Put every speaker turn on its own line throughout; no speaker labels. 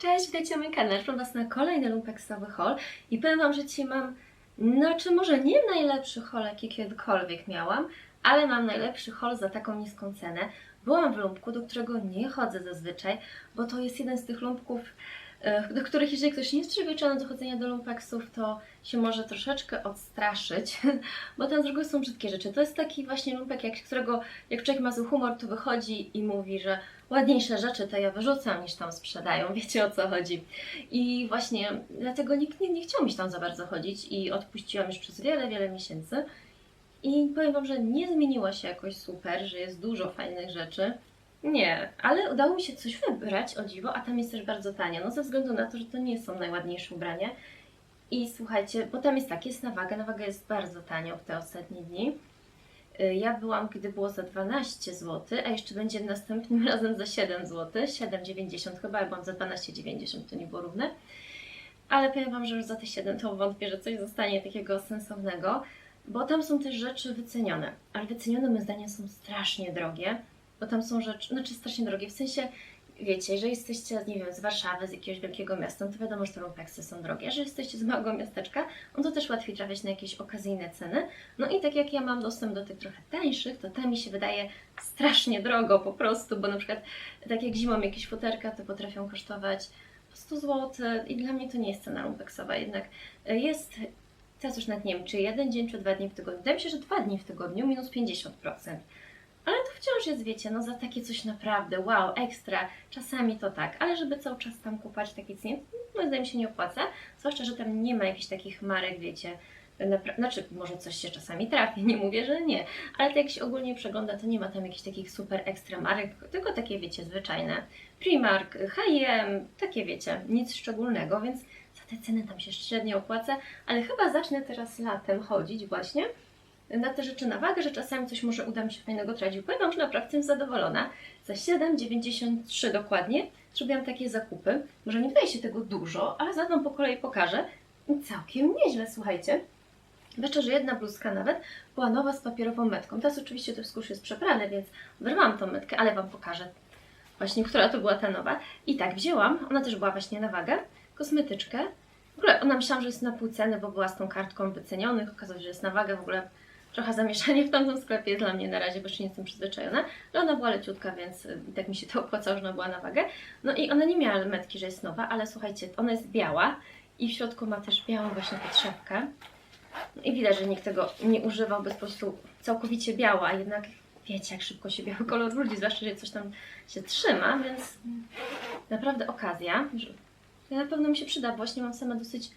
Cześć, witajcie na moim kanale. Zapraszam Was na kolejny lumpeksowy haul i powiem Wam, że dzisiaj mam, znaczy może nie najlepszy haul, jaki kiedykolwiek miałam, ale mam najlepszy haul za taką niską cenę. Byłam w lumpku, do którego nie chodzę zazwyczaj, bo to jest jeden z tych lumpków, do których jeżeli ktoś nie jest przyzwyczajony do chodzenia do lumpeksów, to się może troszeczkę odstraszyć, bo tam z reguły są brzydkie rzeczy. To jest taki właśnie lumpek, jak, którego jak człowiek ma zły humor, to wychodzi i mówi, że ładniejsze rzeczy to ja wyrzucam niż tam sprzedają, wiecie o co chodzi. I właśnie dlatego nikt nie, nie chciał mi tam za bardzo chodzić i odpuściłam już przez wiele, wiele miesięcy. I powiem Wam, że nie zmieniło się jakoś super, że jest dużo fajnych rzeczy. Nie, ale udało mi się coś wybrać, o dziwo, a tam jest też bardzo tanio, no ze względu na to, że to nie są najładniejsze ubrania. I słuchajcie, bo tam jest tak, jest na wagę, na wagę jest bardzo tanio w te ostatnie dni. Y, Ja byłam, gdy było za 12 zł, a jeszcze będzie następnym razem za 7 zł, 7,90 chyba, ja byłam za 12,90, to nie było równe. Ale powiem Wam, że już za te 7 to wątpię, że coś zostanie takiego sensownego, bo tam są też rzeczy wycenione, ale wycenione moim zdaniem są strasznie drogie, bo tam są rzeczy, znaczy strasznie drogie, w sensie wiecie, jeżeli jesteście, nie wiem, z Warszawy, z jakiegoś wielkiego miasta, no to wiadomo, że te lumpeksy są drogie. Jeżeli jesteście z małego miasteczka, no to też łatwiej trafiać na jakieś okazyjne ceny. No i tak jak ja mam dostęp do tych trochę tańszych, to tam mi się wydaje strasznie drogo po prostu, bo na przykład tak jak zimą jakieś futerka, to potrafią kosztować po 100 zł i dla mnie to nie jest cena lumpeksowa, jednak jest, teraz już nawet nie wiem, czy jeden dzień, czy dwa dni w tygodniu. Wydaje mi się, że dwa dni w tygodniu minus 50%. Wciąż jest, wiecie, no za takie coś naprawdę, wow, ekstra, czasami to tak, ale żeby cały czas tam kupować takie ceny, moim zdaniem się nie opłaca, zwłaszcza, że tam nie ma jakichś takich marek, wiecie, napra- znaczy może coś się czasami trafi, nie mówię, że nie, ale to jak się ogólnie przegląda, to nie ma tam jakichś takich super ekstra marek, tylko takie, wiecie, zwyczajne, Primark, H&M, takie, wiecie, nic szczególnego, więc za te ceny tam się średnio opłaca, ale chyba zacznę teraz latem chodzić właśnie, na te rzeczy na wagę, że czasami coś może uda mi się fajnego trafić. Powiem Wam, że naprawdę jestem zadowolona. Za 7,93 dokładnie zrobiłam takie zakupy. Może nie wydaje się tego dużo, ale Wam po kolei pokażę. I Całkiem nieźle, słuchajcie. Wyczę, że jedna bluzka nawet była nowa z papierową metką. Teraz oczywiście to już jest przeprane, więc wyrwałam tą metkę, ale Wam pokażę właśnie, która to była ta nowa. I tak, wzięłam, ona też była właśnie na wagę, kosmetyczkę. W ogóle ona myślałam, że jest na pół ceny, bo była z tą kartką wycenionych. Okazało się, że jest na wagę. W ogóle trochę zamieszanie w tamtym sklepie jest dla mnie na razie, bo jeszcze nie jestem przyzwyczajona. Ale ona była leciutka, więc y, i tak mi się to opłacało, że ona była na wagę. No i ona nie miała metki, że jest nowa, ale słuchajcie, ona jest biała i w środku ma też białą właśnie podszewkę. No i widać, że nikt tego nie używał, bo jest po prostu całkowicie biała, a jednak wiecie, jak szybko się biały kolor brudzi, zwłaszcza, że coś tam się trzyma, więc naprawdę okazja, że na pewno mi się przyda, właśnie mam same dosyć,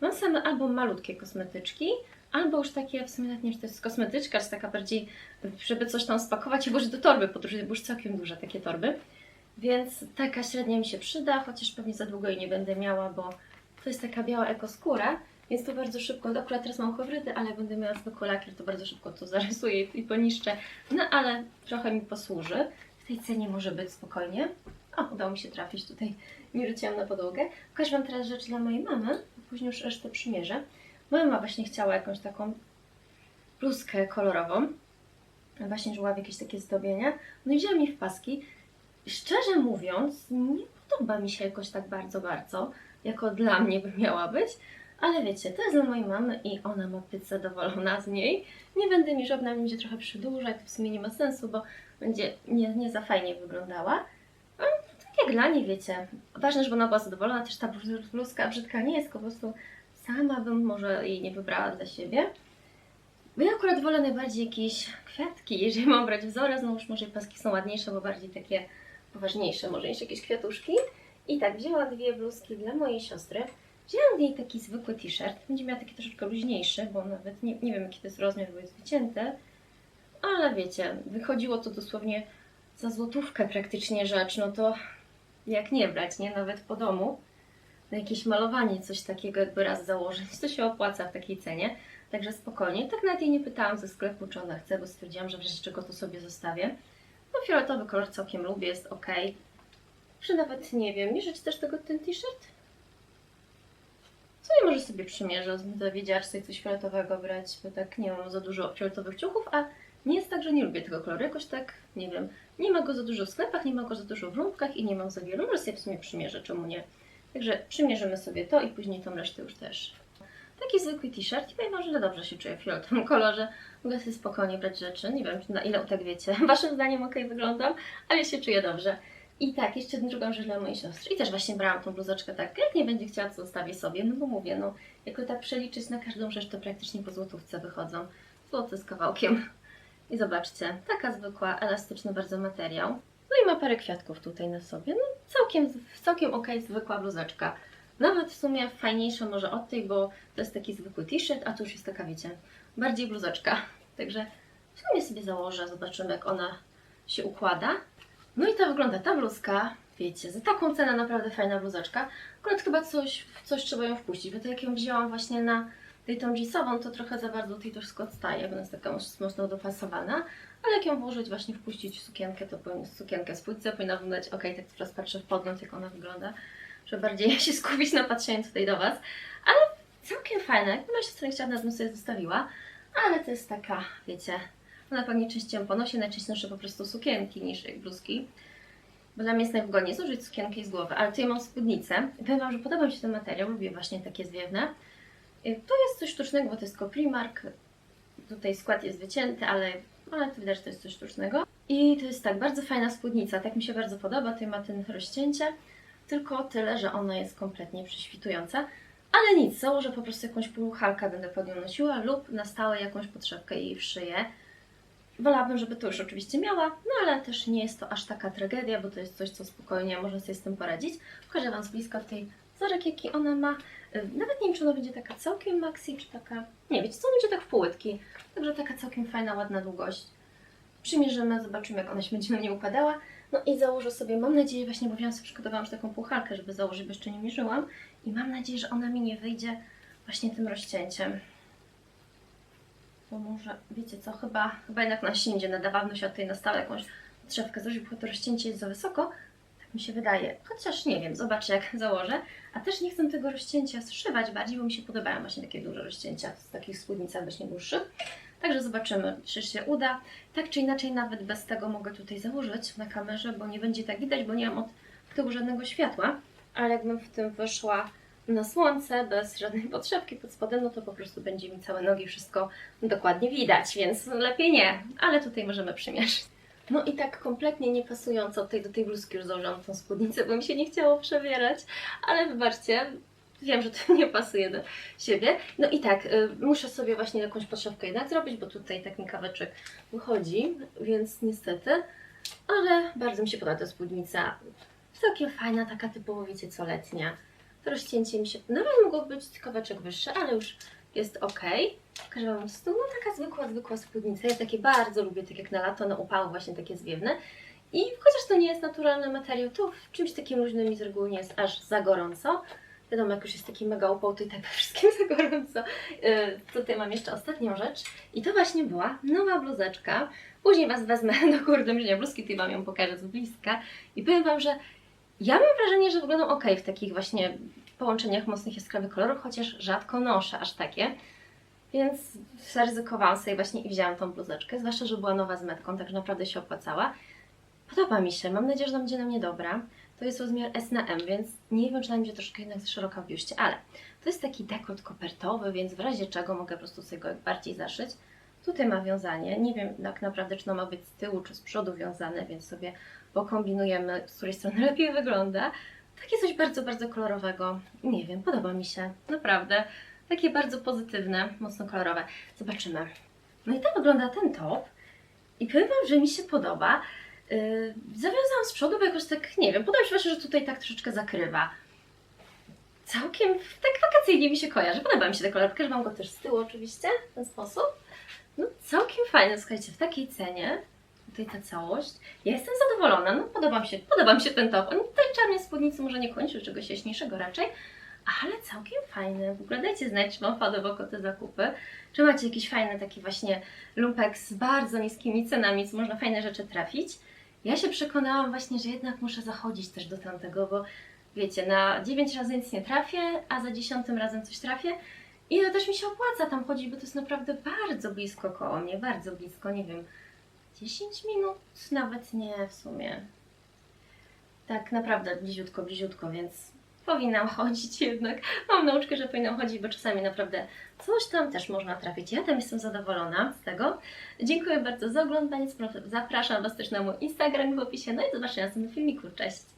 mam same albo malutkie kosmetyczki, albo już takie, w sumie nawet nie wiem, czy to jest kosmetyczka, czy taka bardziej, żeby coś tam spakować i włożyć do torby podróży, bo już całkiem duże takie torby. Więc taka średnia mi się przyda, chociaż pewnie za długo jej nie będę miała, bo to jest taka biała ekoskóra, więc to bardzo szybko, akurat teraz mam hybrydy, ale jak będę miała zwykły lakier, to bardzo szybko to zarysuję i poniszczę. No ale trochę mi posłuży. W tej cenie może być spokojnie. O, udało mi się trafić tutaj, nie rzuciłam na podłogę. Pokażę Wam teraz rzecz dla mojej mamy, później już resztę przymierzę. Moja mama właśnie chciała jakąś taką bluzkę kolorową. Właśnie żyła w jakieś takie zdobienia. No i wzięła mi w paski. Szczerze mówiąc, nie podoba mi się jakoś tak bardzo, bardzo, jako dla mnie by miała być. Ale wiecie, to jest dla mojej mamy i ona ma być zadowolona z niej. Nie będę mi żadna będzie trochę przedłużać, to w sumie nie ma sensu, bo będzie nie, nie za fajnie wyglądała. No, tak jak dla niej, wiecie. Ważne, żeby ona była zadowolona, też ta bluzka brzydka nie jest, po prostu sama bym może jej nie wybrała dla siebie. Bo ja akurat wolę najbardziej jakieś kwiatki, jeżeli mam brać wzory, już może paski są ładniejsze, bo bardziej takie poważniejsze, może niż jakieś kwiatuszki. I tak, wzięła dwie bluzki dla mojej siostry. Wzięłam jej taki zwykły t-shirt, będzie miała taki troszeczkę luźniejszy, bo nawet nie, nie wiem jaki to jest rozmiar, bo jest wycięty. Ale wiecie, wychodziło to dosłownie za złotówkę praktycznie rzecz, no to jak nie brać, nie? Nawet po domu. Na jakieś malowanie, coś takiego jakby raz założyć, to się opłaca w takiej cenie. Także spokojnie. Tak nawet jej nie pytałam ze sklepu, czy ona chce, bo stwierdziłam, że w razie czego to sobie zostawię. No fioletowy kolor całkiem lubię, jest ok. Że nawet nie wiem, mierzyć też tego ten t-shirt? Co nie może sobie przymierzę, do wiedziarstwa coś fioletowego brać, bo tak nie mam za dużo fioletowych ciuchów, a nie jest tak, że nie lubię tego koloru, jakoś tak, nie wiem, nie ma go za dużo w sklepach, nie ma go za dużo w lumpkach i nie mam za wielu, może sobie w sumie przymierzę, czemu nie. Także przymierzymy sobie to i później tą resztę już też. Taki zwykły t-shirt i powiem że dobrze się czuję w fioletowym kolorze. Mogę sobie spokojnie brać rzeczy. Nie wiem, na ile tak wiecie. Waszym zdaniem ok wyglądam, ale się czuję dobrze. I tak, jeszcze drugą rzecz dla mojej siostry. I też właśnie brałam tą bluzeczkę tak. Jak nie będzie chciała, to zostawię sobie. No bo mówię, no, jako tak przeliczyć na każdą rzecz, to praktycznie po złotówce wychodzą. Złoty z kawałkiem. I zobaczcie, taka zwykła, elastyczny bardzo materiał. No i ma parę kwiatków tutaj na sobie. No całkiem, całkiem ok, zwykła bluzeczka. Nawet w sumie fajniejsza może od tej, bo to jest taki zwykły t-shirt, a tu już jest taka, wiecie, bardziej bluzeczka. Także w sumie sobie założę, zobaczymy jak ona się układa. No i ta wygląda ta bluzka, wiecie, za taką cenę naprawdę fajna bluzeczka. Akurat chyba coś, coś trzeba ją wpuścić, bo to jak ją wzięłam właśnie na tej tą jeansową, to trochę za bardzo to wszystko odstaje, bo ona jest taka mocno dopasowana. Ale jak ją włożyć, właśnie wpuścić sukienkę, to powinna sukienkę spódce, powinna wyglądać ok, tak teraz patrzę w podgląd, jak ona wygląda, żeby bardziej się skupić na patrzeniu tutaj do Was. Ale całkiem fajna, jakby moja siostra chciała, bym sobie zostawiła, ale to jest taka, wiecie, ona pewnie częściej ją ponosi, najczęściej noszę po prostu sukienki niż jak bluzki. Bo dla mnie jest najwygodniej zużyć sukienkę z głowy, ale tutaj mam spódnicę. I powiem Wam, że podoba mi się ten materiał, lubię właśnie takie zwiewne. To jest coś sztucznego, bo to jest tylko Primark. Tutaj skład jest wycięty, ale, ale to widać, że to jest coś sztucznego. I to jest tak, bardzo fajna spódnica, tak mi się bardzo podoba, tutaj ma ten rozcięcie. Tylko tyle, że ona jest kompletnie prześwitująca. Ale nic, założę po prostu jakąś półhalkę, będę pod nią nosiła lub na stałe jakąś podszewkę jej w szyję. Wolałabym, żeby to już oczywiście miała, no ale też nie jest to aż taka tragedia, bo to jest coś, co spokojnie można sobie z tym poradzić. Pokażę Wam z bliska tutaj wzorek, jaki ona ma. Y, Nawet nie wiem, czy ona będzie taka całkiem maxi, czy taka... Nie, wiecie co, ona będzie tak w półłytki. Także taka całkiem fajna, ładna długość. Przymierzymy, zobaczymy, jak ona się będzie na mnie układała. No i założę sobie, mam nadzieję, właśnie, bo wiem, sobie przygotowałam już taką półhalkę, żeby założyć, bo jeszcze nie mierzyłam. I mam nadzieję, że ona mi nie wyjdzie właśnie tym rozcięciem. Bo może, wiecie co, chyba, chyba jednak na sień będzie nadawano się od tej na stałe jakąś drzewkę zrobić, bo to rozcięcie jest za wysoko. Mi się wydaje. Chociaż nie wiem, zobaczę jak założę. A też nie chcę tego rozcięcia zszywać bardziej, bo mi się podobają właśnie takie duże rozcięcia w takich spódnicach właśnie dłuższych. Także zobaczymy, czy się uda. Tak czy inaczej, nawet bez tego mogę tutaj założyć na kamerze, bo nie będzie tak widać, bo nie mam od tyłu żadnego światła. Ale jakbym w tym wyszła na słońce, bez żadnej podszewki pod spodem, no to po prostu będzie mi całe nogi, wszystko dokładnie widać, więc lepiej nie. Ale tutaj możemy przymierzyć. No i tak kompletnie nie pasująco tutaj do tej bluzki już założyłam tą spódnicę, bo mi się nie chciało przebierać, ale wybaczcie, wiem, że to nie pasuje do siebie. No i tak, y, muszę sobie właśnie jakąś podszewkę jednak zrobić, bo tutaj tak mi kaweczek wychodzi, więc niestety, ale bardzo mi się podoba ta spódnica. Całkiem fajna, taka typowo, wiecie co, letnia. Rozcięcie mi się, nawet mogło być kaweczek wyższy, ale już jest ok. Pokażę Wam stół, no taka zwykła, zwykła spódnica. Ja takie bardzo lubię, tak jak na lato, na upały właśnie takie zwiewne. I chociaż to nie jest naturalny materiał, to w czymś takim luźnym mi z reguły nie jest aż za gorąco. Wiadomo, jak już jest taki mega upał, to i tak we wszystkim za gorąco. Yy, tutaj mam jeszcze ostatnią rzecz. I to właśnie była nowa bluzeczka. Później Was wezmę do kurde mierzenia bluzki, tutaj Wam ją pokażę z bliska. I powiem Wam, że ja mam wrażenie, że wyglądam ok w takich właśnie połączeniach mocnych jaskrawych kolorów, chociaż rzadko noszę aż takie. Więc zaryzykowałam sobie właśnie i wzięłam tą bluzeczkę, zwłaszcza, że była nowa z metką, także naprawdę się opłacała. Podoba mi się, mam nadzieję, że będzie na mnie dobra. To jest rozmiar S na M, więc nie wiem, czy ona będzie troszkę jednak za szeroka w biuście, ale to jest taki dekolt kopertowy, więc w razie czego mogę po prostu sobie go bardziej zaszyć. Tutaj ma wiązanie, nie wiem tak naprawdę, czy ono ma być z tyłu, czy z przodu wiązane, więc sobie pokombinujemy, z której strony lepiej wygląda. Takie coś bardzo, bardzo kolorowego. Nie wiem, podoba mi się, naprawdę. Takie bardzo pozytywne, mocno kolorowe. Zobaczymy. No i tak wygląda ten top. I powiem Wam, że mi się podoba. Yy, zawiązałam z przodu, bo jakoś tak, nie wiem, podoba mi się właśnie, że tutaj tak troszeczkę zakrywa. Całkiem tak wakacyjnie mi się kojarzy. Podoba mi się ten kolor. Pokażę Wam go też z tyłu oczywiście, w ten sposób. No całkiem fajny, słuchajcie, w takiej cenie. Tutaj ta całość. Ja jestem zadowolona, no podoba mi się, podoba mi się ten top. On tej czarnej spódnicy może nie kończy czegoś jaśniejszego raczej, ale całkiem fajny. W ogóle dajcie znać, czy Wam te zakupy. Czy macie jakiś fajny taki właśnie lumpek z bardzo niskimi cenami, co można fajne rzeczy trafić. Ja się przekonałam właśnie, że jednak muszę zachodzić też do tamtego, bo wiecie, na 9 razy nic nie trafię, a za 10 razem coś trafię. I to też mi się opłaca tam chodzić, bo to jest naprawdę bardzo blisko koło mnie, bardzo blisko, nie wiem, 10 minut, nawet nie w sumie. Tak naprawdę bliziutko, bliziutko, więc powinnam chodzić jednak. Mam nauczkę, że powinnam chodzić, bo czasami naprawdę coś tam też można trafić. Ja tam jestem zadowolona z tego. Dziękuję bardzo za oglądanie. Zapraszam Was też na mój Instagram w opisie. No i do zobaczenia w filmiku. Cześć!